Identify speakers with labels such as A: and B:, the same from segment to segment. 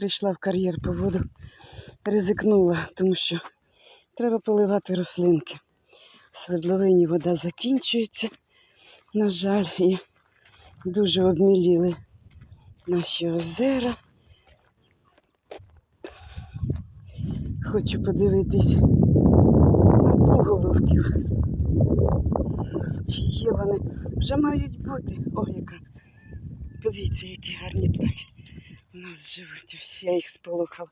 A: прийшла в кар'єр по воду, ризикнула, тому що треба поливати рослинки. В свердловині вода закінчується, на жаль, і дуже обміліли наші озера. Хочу подивитись на поголовків. Чи є вони? Вже мають бути. О, яка. Подивіться, які гарні птахи у нас живуть. Ось я їх сполохала.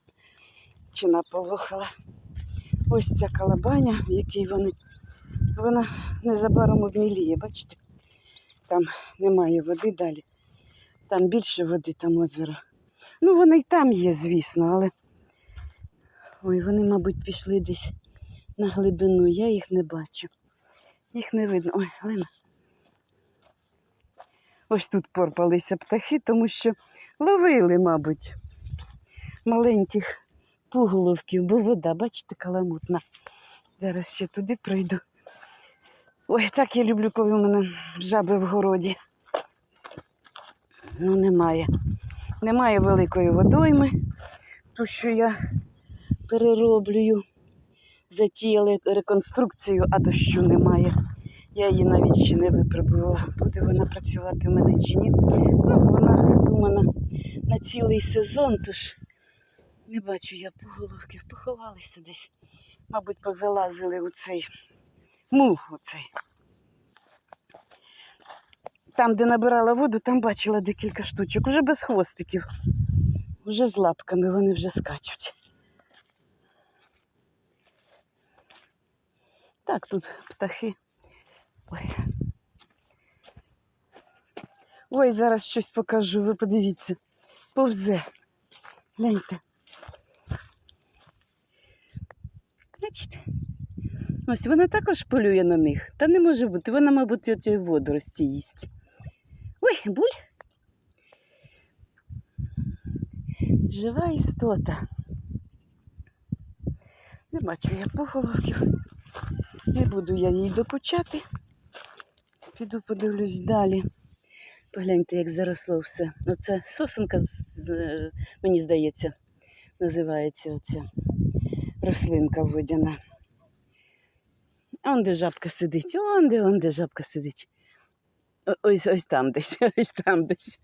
A: Чи наполохала. Ось ця калабаня, в якій вони. Вона незабаром обміліє, бачите? Там немає води далі. Там більше води, там озеро. Ну, вони й там є, звісно, але. Ой, вони, мабуть, пішли десь на глибину. Я їх не бачу. Їх не видно. Ой, Лена. Ось тут порпалися птахи, тому що ловили, мабуть, маленьких пуголовків, бо вода, бачите, каламутна. Зараз ще туди пройду. Ой, так я люблю, коли у мене жаби в городі. Ну, немає. Немає великої водойми, ту, що я перероблюю. Затіяли реконструкцію, а дощу немає. Я її навіть ще не випробувала. Буде вона працювати в мене чи ні. Ну, вона задумана на цілий сезон, тож не бачу я поголовків, поховалися десь. Мабуть, позалазили у цей мух оцей. Там, де набирала воду, там бачила декілька штучок. Уже без хвостиків. Уже з лапками вони вже скачуть. Так, тут птахи. Ой. Ой, зараз щось покажу, ви подивіться. Повзе. Гляньте. Бачите? Ось вона також полює на них. Та не може бути. Вона, мабуть, оці водорості їсть. Ой, буль. Жива істота. Не бачу я поголовків. Не буду я їй докучати. Піду подивлюсь далі. Погляньте, як заросло все. Оце сосенка, е, мені здається, називається оця рослинка водяна. А он де жабка сидить, он де, он де жабка сидить. Ось ось там десь, ось там десь.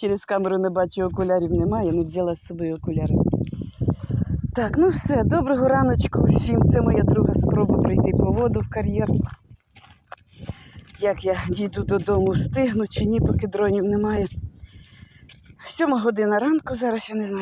A: Через камеру не бачу, окулярів немає, не взяла з собою окуляри. Так, ну все, доброго раночку всім. Це моя друга спроба прийти по воду в кар'єр. Як я дійду додому, встигну чи ні, поки дронів немає. Сьома година ранку, зараз я не знаю.